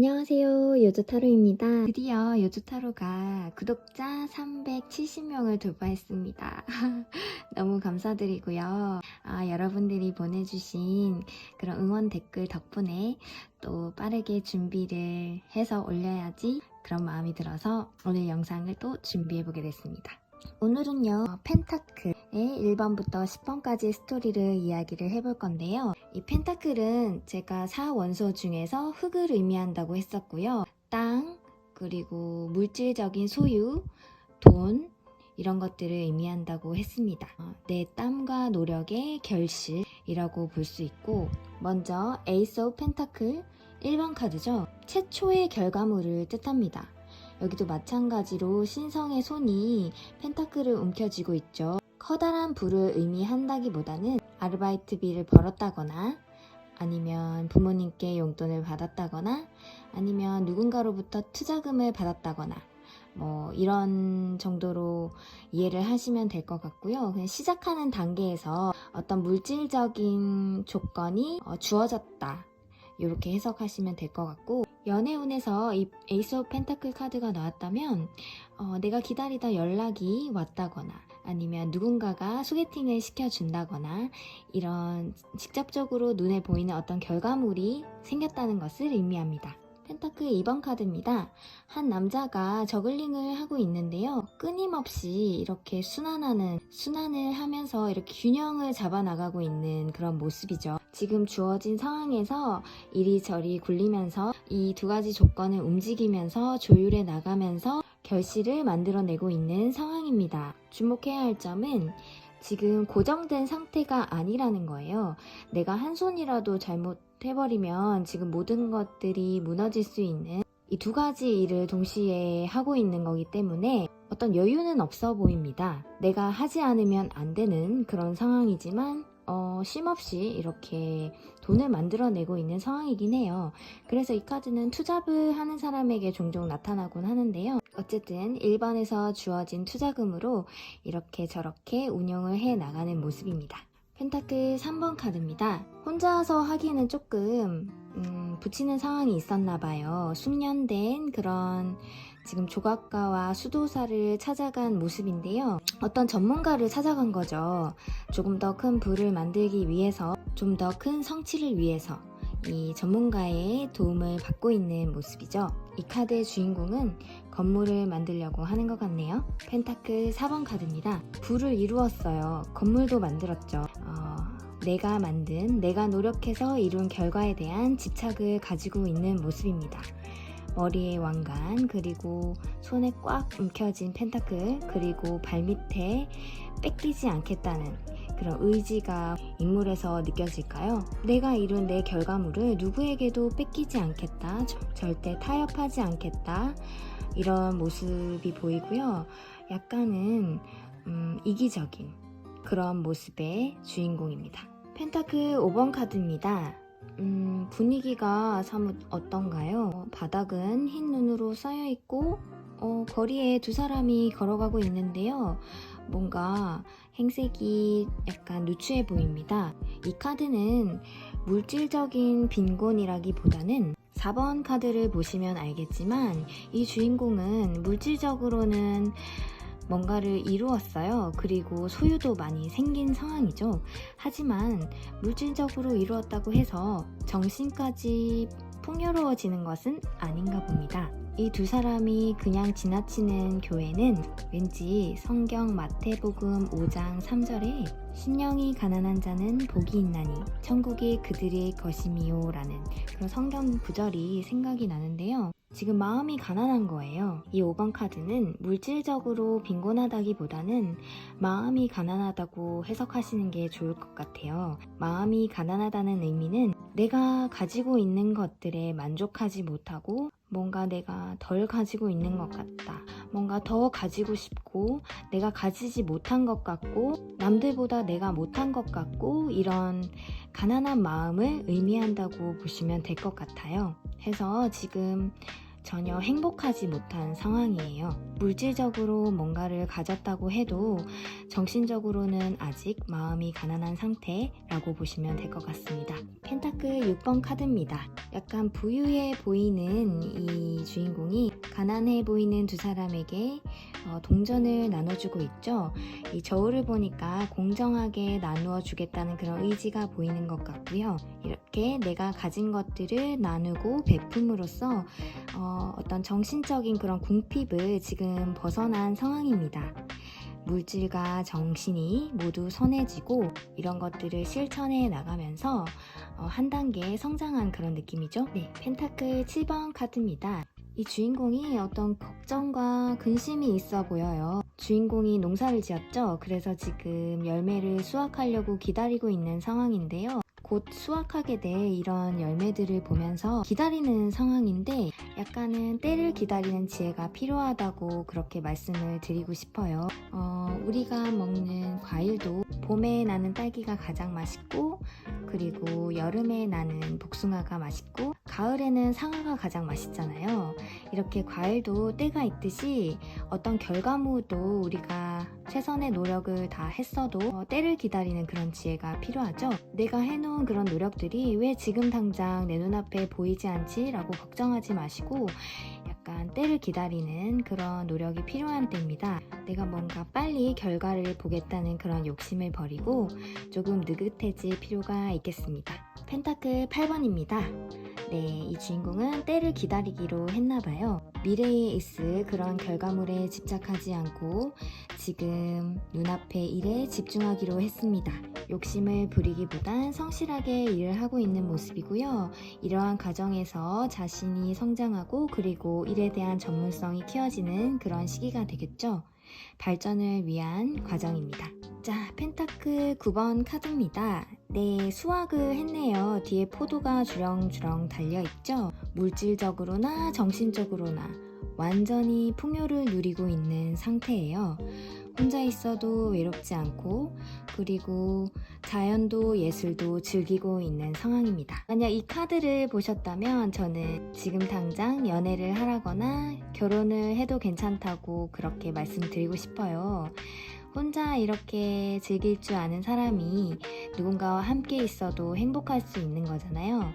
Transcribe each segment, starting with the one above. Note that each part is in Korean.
안녕하세요. 요조타로입니다. 드디어 요조타로가 구독자 370명을 돌파했습니다. 너무 감사드리고요. 아, 여러분들이 보내주신 그런 응원 댓글 덕분에 또 빠르게 준비를 해서 올려야지 그런 마음이 들어서 오늘 영상을 또 준비해보게 됐습니다. 오늘은요, 펜타클의 1번부터 10번까지 스토리를 이야기를 해볼 건데요. 이 펜타클은 제가 사원소 중에서 흙을 의미한다고 했었고요. 땅, 그리고 물질적인 소유, 돈, 이런 것들을 의미한다고 했습니다. 어, 내 땀과 노력의 결실이라고 볼 수 있고, 먼저 에이스 오브 펜타클 1번 카드죠. 최초의 결과물을 뜻합니다. 여기도 마찬가지로 신성의 손이 펜타클을 움켜쥐고 있죠. 커다란 부를 의미한다기보다는 아르바이트비를 벌었다거나 아니면 부모님께 용돈을 받았다거나 아니면 누군가로부터 투자금을 받았다거나 뭐 이런 정도로 이해를 하시면 될 것 같고요. 그냥 시작하는 단계에서 어떤 물질적인 조건이 어, 주어졌다. 이렇게 해석하시면 될 것 같고 연애운에서 이 에이스 오브 펜타클 카드가 나왔다면 어, 내가 기다리다 연락이 왔다거나 아니면 누군가가 소개팅을 시켜준다거나 이런 직접적으로 눈에 보이는 어떤 결과물이 생겼다는 것을 의미합니다. 펜타클 2번 카드입니다. 한 남자가 저글링을 하고 있는데요. 끊임없이 이렇게 순환하는, 순환을 하면서 이렇게 균형을 잡아나가고 있는 그런 모습이죠. 지금 주어진 상황에서 이리저리 굴리면서 이 두 가지 조건을 움직이면서 조율해 나가면서 결실을 만들어내고 있는 상황입니다. 주목해야 할 점은 지금 고정된 상태가 아니라는 거예요. 내가 한 손이라도 잘못해버리면 지금 모든 것들이 무너질 수 있는 이 두 가지 일을 동시에 하고 있는 거기 때문에 어떤 여유는 없어 보입니다. 내가 하지 않으면 안 되는 그런 상황이지만 어, 쉼없이 이렇게 돈을 만들어내고 있는 상황이긴 해요. 그래서 이 카드는 투잡을 하는 사람에게 종종 나타나곤 하는데요. 어쨌든 1번에서 주어진 투자금으로 이렇게 저렇게 운영을 해 나가는 모습입니다. 펜타클 3번 카드입니다. 혼자서 하기에는 조금 음, 붙이는 상황이 있었나 봐요. 숙련된 그런 지금 조각가와 수도사를 찾아간 모습인데요. 어떤 전문가를 찾아간 거죠. 조금 더 큰 불을 만들기 위해서, 좀 더 큰 성취를 위해서 이 전문가의 도움을 받고 있는 모습이죠. 이 카드의 주인공은 건물을 만들려고 하는 것 같네요. 펜타클 4번 카드입니다. 불을 이루었어요. 건물도 만들었죠. 어, 내가 만든, 내가 노력해서 이룬 결과에 대한 집착을 가지고 있는 모습입니다. 머리에 왕관, 그리고 손에 꽉 움켜진 펜타클, 그리고 발밑에 뺏기지 않겠다는 그런 의지가 인물에서 느껴질까요? 내가 이룬 내 결과물을 누구에게도 뺏기지 않겠다, 절대 타협하지 않겠다, 이런 모습이 보이고요. 약간은 음, 이기적인 그런 모습의 주인공입니다. 펜타클 5번 카드입니다. 음, 분위기가 사뭇 어떤가요? 어, 바닥은 흰 눈으로 쌓여 있고, 어, 거리에 두 사람이 걸어가고 있는데요. 뭔가 행색이 약간 누추해 보입니다. 이 카드는 물질적인 빈곤이라기보다는 4번 카드를 보시면 알겠지만 이 주인공은 물질적으로는 뭔가를 이루었어요. 그리고 소유도 많이 생긴 상황이죠. 하지만 물질적으로 이루었다고 해서 정신까지 풍요로워지는 것은 아닌가 봅니다. 이 두 사람이 그냥 지나치는 교회는 왠지 성경 마태복음 5장 3절에 심령이 가난한 자는 복이 있나니 천국이 그들의 것임이요 라는 그런 성경 구절이 생각이 나는데요. 지금 마음이 가난한 거예요. 이 5번 카드는 물질적으로 빈곤하다기보다는 마음이 가난하다고 해석하시는 게 좋을 것 같아요. 마음이 가난하다는 의미는 내가 가지고 있는 것들에 만족하지 못하고 뭔가 내가 덜 가지고 있는 것 같다. 뭔가 더 가지고 싶고 내가 가지지 못한 것 같고 남들보다 내가 못한 것 같고 이런 가난한 마음을 의미한다고 보시면 될 것 같아요. 해서 지금 전혀 행복하지 못한 상황이에요. 물질적으로 뭔가를 가졌다고 해도 정신적으로는 아직 마음이 가난한 상태라고 보시면 될 것 같습니다. 펜타클 6번 카드입니다. 약간 부유해 보이는 이 주인공이 가난해 보이는 두 사람에게 어, 동전을 나눠주고 있죠. 이 저울을 보니까 공정하게 나누어 주겠다는 그런 의지가 보이는 것 같고요. 이렇게 내가 가진 것들을 나누고 베품으로써 어, 어떤 정신적인 그런 궁핍을 지금 벗어난 상황입니다. 물질과 정신이 모두 선해지고 이런 것들을 실천해 나가면서 어, 한 단계 성장한 그런 느낌이죠. 네, 펜타클 7번 카드입니다. 이 주인공이 어떤 걱정과 근심이 있어 보여요. 주인공이 농사를 지었죠. 그래서 지금 열매를 수확하려고 기다리고 있는 상황인데요. 곧 수확하게 될 이런 열매들을 보면서 기다리는 상황인데 약간은 때를 기다리는 지혜가 필요하다고 그렇게 말씀을 드리고 싶어요. 어, 우리가 먹는 과일도 봄에 나는 딸기가 가장 맛있고 그리고 여름에 나는 복숭아가 맛있고 가을에는 상아가 가장 맛있잖아요. 이렇게 과일도 때가 있듯이 어떤 결과물도 우리가 최선의 노력을 다 했어도 어, 때를 기다리는 그런 지혜가 필요하죠. 내가 해놓은 그런 노력들이 왜 지금 당장 내 눈앞에 보이지 않지? 라고 걱정하지 마시고 약간 때를 기다리는 그런 노력이 필요한 때입니다. 내가 뭔가 빨리 결과를 보겠다는 그런 욕심을 버리고 조금 느긋해질 필요가 있겠습니다. 펜타클 8번입니다. 네, 이 주인공은 때를 기다리기로 했나봐요. 미래에 있을 그런 결과물에 집착하지 않고 지금 눈앞의 일에 집중하기로 했습니다. 욕심을 부리기보단 성실하게 일을 하고 있는 모습이고요. 이러한 과정에서 자신이 성장하고 그리고 일에 대한 전문성이 키워지는 그런 시기가 되겠죠. 발전을 위한 과정입니다. 자, 펜타클 9번 카드입니다. 네, 수확을 했네요. 뒤에 포도가 주렁주렁 달려있죠? 물질적으로나 정신적으로나 완전히 풍요를 누리고 있는 상태예요. 혼자 있어도 외롭지 않고 그리고 자연도 예술도 즐기고 있는 상황입니다. 만약 이 카드를 보셨다면 저는 지금 당장 연애를 하라거나 결혼을 해도 괜찮다고 그렇게 말씀드리고 싶어요. 혼자 이렇게 즐길 줄 아는 사람이 누군가와 함께 있어도 행복할 수 있는 거잖아요.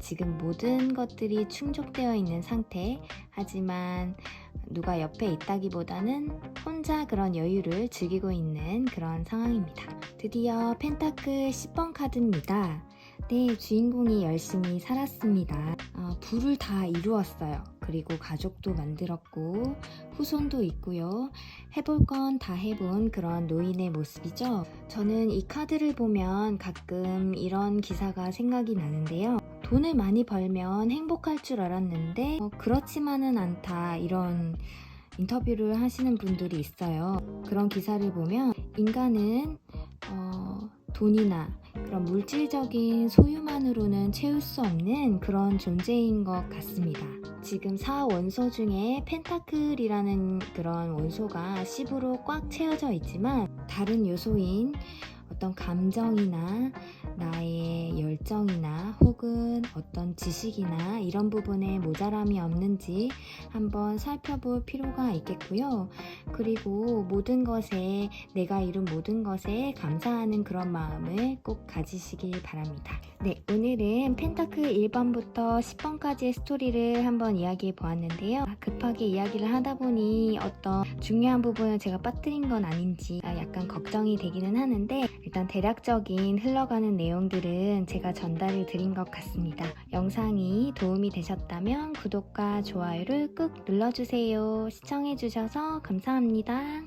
지금 모든 것들이 충족되어 있는 상태, 하지만 누가 옆에 있다기보다는 혼자 그런 여유를 즐기고 있는 그런 상황입니다. 드디어 펜타클 10번 카드입니다. 네, 주인공이 열심히 살았습니다. 어, 부를 다 이루었어요. 그리고 가족도 만들었고, 후손도 있고요. 해볼 건 다 해본 그런 노인의 모습이죠. 저는 이 카드를 보면 가끔 이런 기사가 생각이 나는데요. 돈을 많이 벌면 행복할 줄 알았는데, 어, 그렇지만은 않다. 이런 인터뷰를 하시는 분들이 있어요. 그런 기사를 보면 인간은 어, 돈이나 그런 물질적인 소유만으로는 채울 수 없는 그런 존재인 것 같습니다. 지금 4원소 중에 펜타클이라는 그런 원소가 10으로 꽉 채워져 있지만 다른 요소인 어떤 감정이나 나의 열정이나 혹은 어떤 지식이나 이런 부분에 모자람이 없는지 한번 살펴볼 필요가 있겠고요. 그리고 모든 것에 내가 이룬 모든 것에 감사하는 그런 마음을 꼭 가지시길 바랍니다. 네, 오늘은 펜타클 1번부터 10번까지의 스토리를 한번 이야기해 보았는데요. 급하게 이야기를 하다 보니 어떤 중요한 부분을 제가 빠뜨린 건 아닌지 약간 걱정이 되기는 하는데 일단 대략적인 흘러가는 내용들은 제가 전달을 드린 것 같습니다. 영상이 도움이 되셨다면 구독과 좋아요를 꾹 눌러주세요. 시청해주셔서 감사합니다.